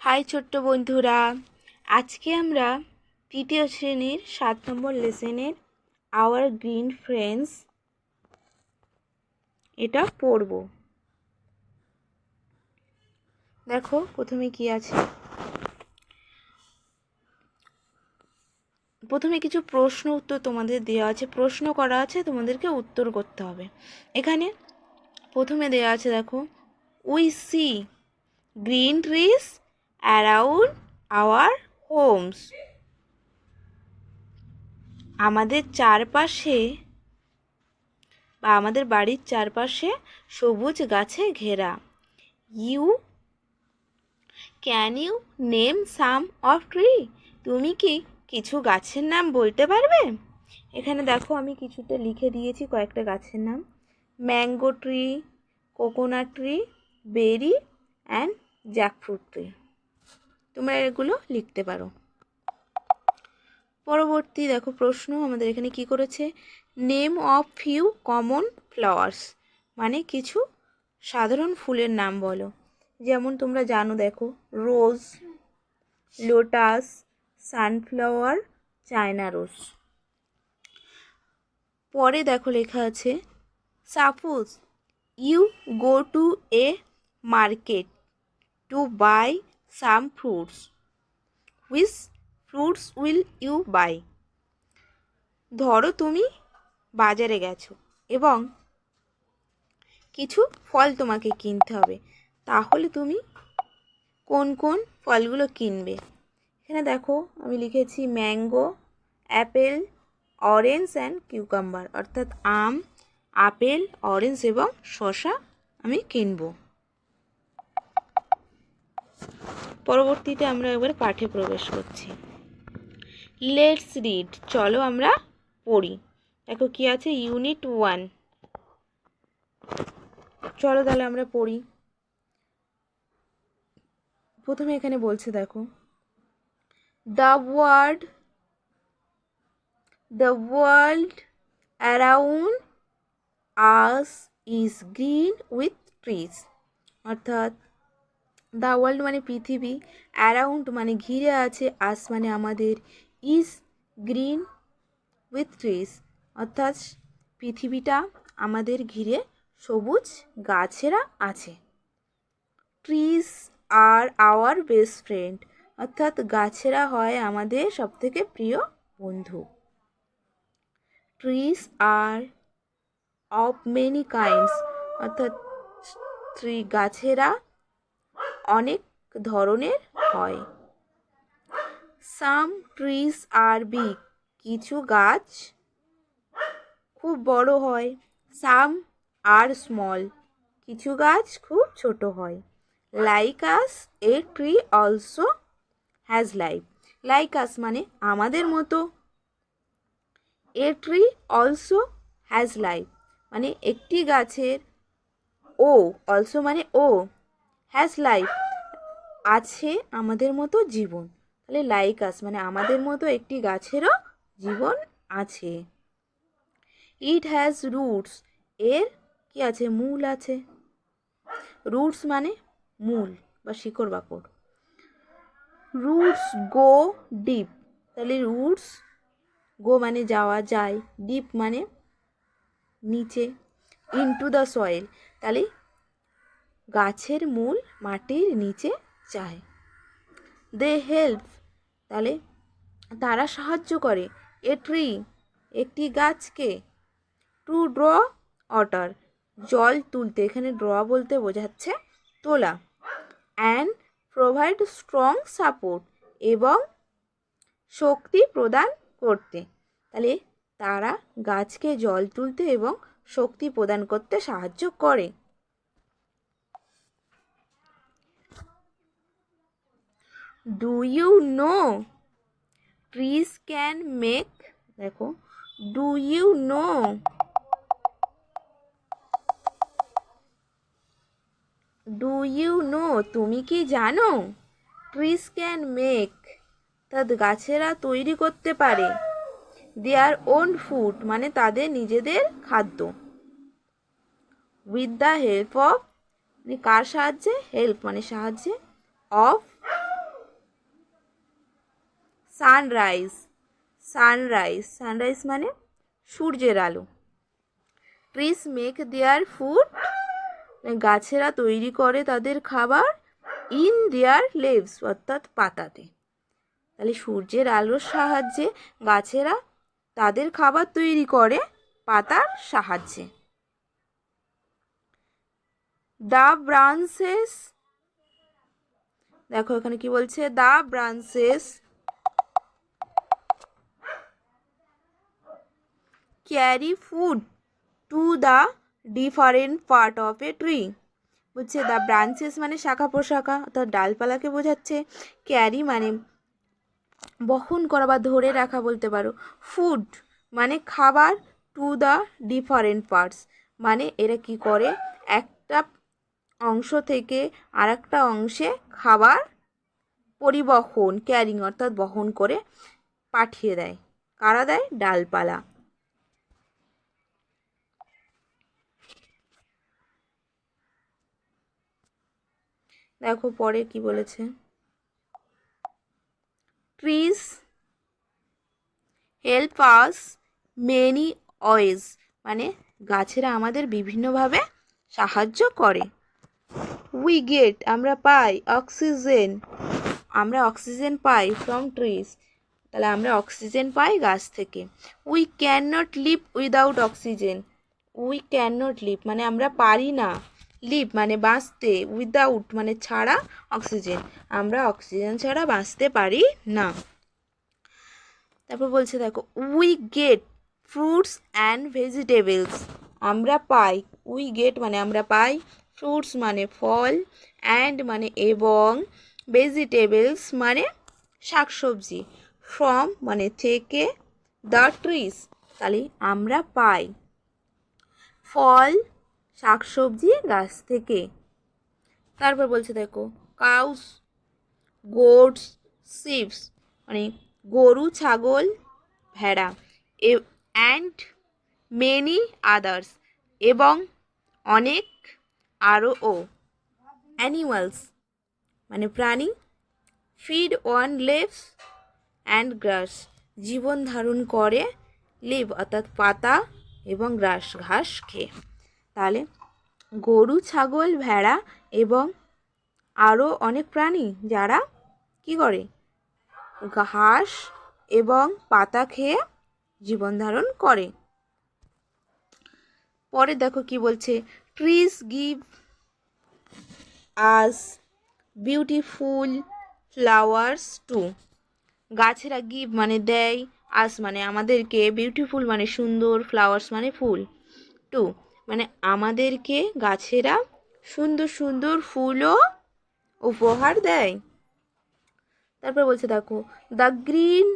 High ছোট্ট বন্ধুরা, আজকে আমরা তৃতীয় শ্রেণির সাত নম্বর লেসেনের আওয়ার গ্রিন ফ্রেন্ডস এটা পড়ব। দেখো প্রথমে কি আছে? প্রথমে কিছু প্রশ্ন উত্তর তোমাদের দেওয়া আছে, প্রশ্ন করা আছে, তোমাদেরকে উত্তর করতে হবে। এখানে প্রথমে দেওয়া আছে দেখো we see green trees around our homes. আমাদের চারপাশে বা আমাদের বাড়ির চারপাশে সবুজ গাছে ঘেরা। You can you name some of tree? তুমি কি কিছু গাছের নাম বলতে পারবে? এখানে দেখো আমি কিছুটা লিখে দিয়েছি কয়েকটা গাছের নাম। Mango tree, coconut tree, berry, and jackfruit tree. তোমরা এগুলো লিখতে পারো। পরবর্তী দেখো প্রশ্ন, আমাদের এখানে কি করেছে? Name of few common flowers মানে কিছু সাধারণ ফুলের নাম বলো। যেমন তোমরা জানো দেখো rose lotus sunflower China rose পরে দেখো লেখা আছে suppose you go to a market to buy some fruits which fruits will you buy ধরো তুমি বাজারে গেছো এবং কিছু ফল তোমাকে কিনতে হবে। তাহলে তুমি কোন কোন ফলগুলো কিনবে? এখানে দেখো আমি লিখেছি mango, apple, orange and cucumber. অর্থাৎ আম, আপেল, অরেঞ্জ এবং শসা আমি কিনবো। পরবর্তীতে আমরা এবার পাঠে প্রবেশ করছি। লেটস রিড চলো আমরা পড়ি। দেখো কি আছে? ইউনিট ওয়ান চলো তাহলে আমরা পড়ি। প্রথমে এখানে বলছে, দেখো। The world the world around us is green with trees অর্থাৎ দ্য ওয়ার্ল্ড মানে পৃথিবী অ্যারাউন্ড মানে ঘিরে আছে আস মানে আমাদের ইজ গ্রিন উইথ ট্রিজ অর্থাৎ পৃথিবীটা আমাদের ঘিরে সবুজ গাছেরা আছে। Trees are our best friend অর্থাৎ গাছেরা হয় আমাদের সবথেকে প্রিয় বন্ধু। Trees are of many kinds অর্থাৎ, গাছেরা অনেক ধরনের হয়। সাম ট্রিজ আর বিগ কিছু গাছ খুব বড় হয়। সাম আর স্মল, কিছু গাছ খুব ছোট হয়। Like us a tree also has life. Like us মানে আমাদের মতো। A tree also has life মানে একটি গাছের ও, অলসো মানে ও হ্যাজ লাইফ আছে আমাদের মতো জীবন। তাহলে লাইক আস মানে আমাদের মতো একটি গাছেরও জীবন আছে। ইট হ্যাজ রুটস এর কি আছে? মূল আছে। রুটস মানে মূল বা শিকড় বাকড়। রুটস গো ডিপ তাহলে রুটস গো মানে যাওয়া, যায়। ডিপ মানে নিচে। ইনটু দ্য সয়েল তাহলে গাছের মূল মাটির নিচে যায়। দে হেল্প তাহলে তারা সাহায্য করে। এ ট্রি একটি গাছকে। টু ড্র ওয়াটার জল তুলতে। এখানে ড্র বলতে বোঝাচ্ছে তোলা। অ্যান্ড প্রোভাইড স্ট্রং সাপোর্ট এবং শক্তি প্রদান করতে। তাহলে তারা গাছকে জল তুলতে এবং শক্তি প্রদান করতে সাহায্য করে। Do you know trees can make দেখো do you know do you know তুমি কি জানো? ট্রিজ ক্যান মেক অর্থাৎ গাছেরা তৈরি করতে পারে। দেয়ার ওন ফুড মানে তাদের নিজেদের খাদ্য। উইথ দ্য হেল্প অফ মানে কার সাহায্যে? হেল্প মানে সাহায্যে? অফ সানরাইজ সানরাইজ সানরাইজ মানে সূর্যের আলো। ট্রিস মেক দেয়ার ফুড গাছেরা তৈরি করে তাদের খাবার ইন দেয়ার লেভস অর্থাৎ পাতাতে। তাহলে সূর্যের আলোর সাহায্যে গাছেরা তাদের খাবার তৈরি করে পাতার সাহায্যে। দ্য ব্রাঞ্চেস দেখো এখানে কি বলছে? The branches carry food to the different part of a tree বুঝছে? দ্য ব্রাঞ্চেস মানে শাখা প্রশাখা, অর্থাৎ ডালপালাকে বোঝাচ্ছে। ক্যারি মানে বহন করা বা ধরে রাখা বলতে পারো। ফুড মানে খাবার টু দ্য ডিফারেন্ট পার্টস মানে এরা কি করে? একটা অংশ থেকে আর একটা অংশে খাবার পরিবহন ক্যারিং অর্থাৎ বহন করে পাঠিয়ে দেয়। কারা দেয়? ডালপালা। দেখো পরে কি বলেছে। Trees help us many ways মানে গাছেরা আমাদের বিভিন্নভাবে সাহায্য করে। উই গেট আমরা পাই অক্সিজেন আমরা অক্সিজেন পাই ফ্রম ট্রিজ তাহলে আমরা অক্সিজেন পাই গাছ থেকে। We can not live without oxygen we can not live মানে আমরা পারি না। লিভ মানে বাঁচতে উইদাউট মানে ছাড়া অক্সিজেন আমরা অক্সিজেন ছাড়া বাঁচতে পারি না। তারপর বলছে, দেখো we get fruits and vegetables আমরা পাই উই গেট মানে আমরা পাই ফ্রুটস মানে ফল অ্যান্ড মানে এবং ভেজিটেবলস মানে শাকসবজি। ফ্রম মানে থেকে দ্য ট্রিজ তাহলে আমরা পাই। ফল শাকসবজি গাছ থেকে। তারপর বলছে, দেখো, কাউস গোটস শিপস মানে গরু, ছাগল, ভেড়া অ্যান্ড মেনি আদার্স এবং অনেক আরও ও। অ্যানিমালস মানে প্রাণী feed on leaves and grass জীবন ধারণ করে লিভ অর্থাৎ পাতা এবং গ্রাস, ঘাস খেয়ে। তাহলে গরু, ছাগল, ভেড়া এবং আরও অনেক প্রাণী যারা কি করে? ঘাস এবং পাতা খেয়ে জীবন ধারণ করে। পরে দেখো কি বলছে trees give us beautiful flowers to গাছেরা give মানে দেয় আস মানে আমাদেরকে বিউটিফুল মানে সুন্দর ফ্লাওয়ার্স মানে ফুল টু মানে আমাদেরকে গাছেরা সুন্দর সুন্দর ফুলও উপহার দেয়। তারপর বলছে, দেখো the green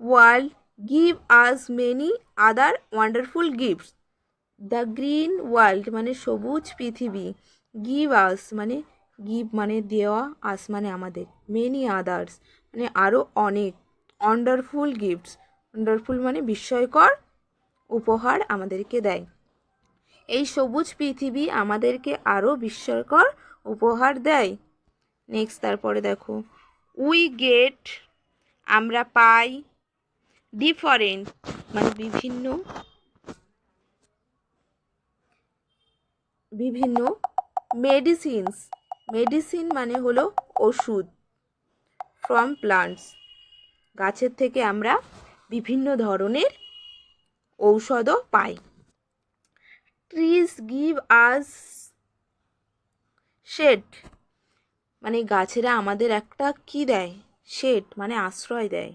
world give us many other wonderful gifts the green world মানে সবুজ পৃথিবী। গিভ আস মানে গিভ মানে দেওয়া আস মানে আমাদের। মেনি আদার্স মানে আরও অনেক। ওয়ান্ডারফুল গিফটস ওয়ান্ডারফুল মানে বিস্ময়কর উপহার আমাদেরকে দেয়। এই সবুজ পৃথিবী আমাদেরকে আরও বিস্ময়কর উপহার দেয়। নেক্সট তারপরে দেখো। উই গেট আমরা পাই ডিফারেন্ট মানে বিভিন্ন বিভিন্ন মেডিসিনস মেডিসিন মানে হলো ওষুধ ফ্রম প্লান্টস গাছের থেকে আমরা বিভিন্ন ধরনের ঔষধও পাই। ট্রিজ গিভ আস শেড মানে গাছেরা আমাদের একটা কি দেয়? শেড মানে আশ্রয় দেয়।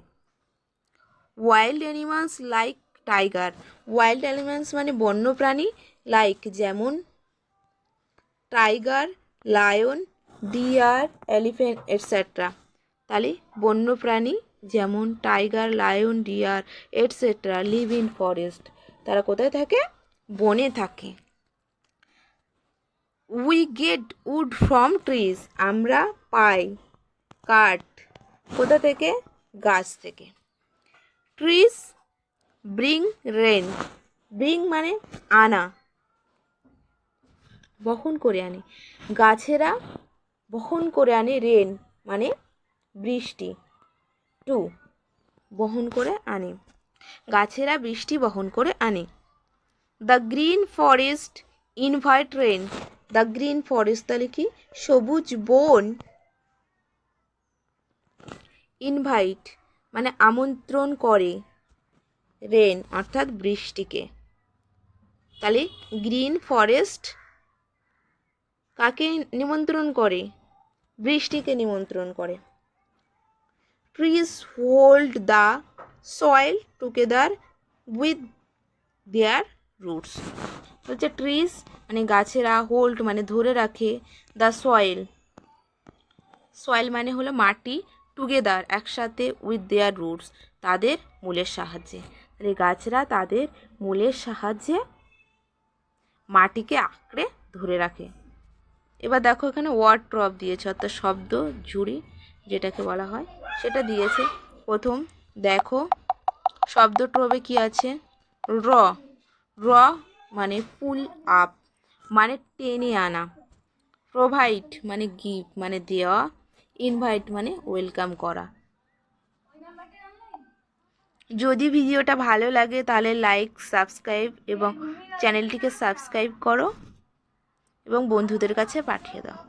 Wild animals like tiger wild animals মানে বন্যপ্রাণী লাইক যেমন tiger lion deer elephant etcetera তাহলে বন্যপ্রাণী যেমন tiger lion deer etcetera live in forest তারা কোথায় থাকে? বনে থাকে। We get wood from trees আমরা পাই কাঠ। কোথা থেকে? গাছ থেকে। ট্রিজ ব্রিং রেন ব্রিং মানে আনা। বহন করে আনে। গাছেরা বহন করে আনে রেন মানে বৃষ্টি। টু বহন করে আনে। গাছেরা বৃষ্টি বহন করে আনে। The green forest invite rain the green forest তাহলে কি? সবুজ বন ইনভাইট মানে আমন্ত্রণ করে রেন অর্থাৎ বৃষ্টিকে। তাহলে গ্রিন ফরেস্ট কাকে নিমন্ত্রণ করে? বৃষ্টিকে নিমন্ত্রণ করে। Trees hold the soil together with their roots হচ্ছে ট্রিজ মানে গাছেরা হোল্ড মানে ধরে রাখে দ্য সয়েল সয়েল মানে হলো মাটি টুগেদার একসাথে উইথ দেয়ার রুটস তাদের মূলের সাহায্যে। তাহলে গাছরা তাদের মূলের সাহায্যে মাটিকে আঁকড়ে ধরে রাখে। এবার দেখো এখানে ওয়ার্ড ট্রপ দিয়েছে, অর্থাৎ শব্দ, ঝুড়ি, যেটাকে বলা হয়, সেটা দিয়েছে। প্রথম দেখো, শব্দ ট্রবে কি আছে? র। র মানে পুল আপ মানে টেনে আনা। প্রোভাইড মানে গিফট মানে দেওয়া ইনভাইট মানে ওয়েলকাম করা। যদি ভিডিওটা ভালো লাগে তাহলে লাইক সাবস্ক্রাইব এবং চ্যানেলটিকে সাবস্ক্রাইব করো এবং বন্ধুদের কাছে পাঠিয়ে দাও।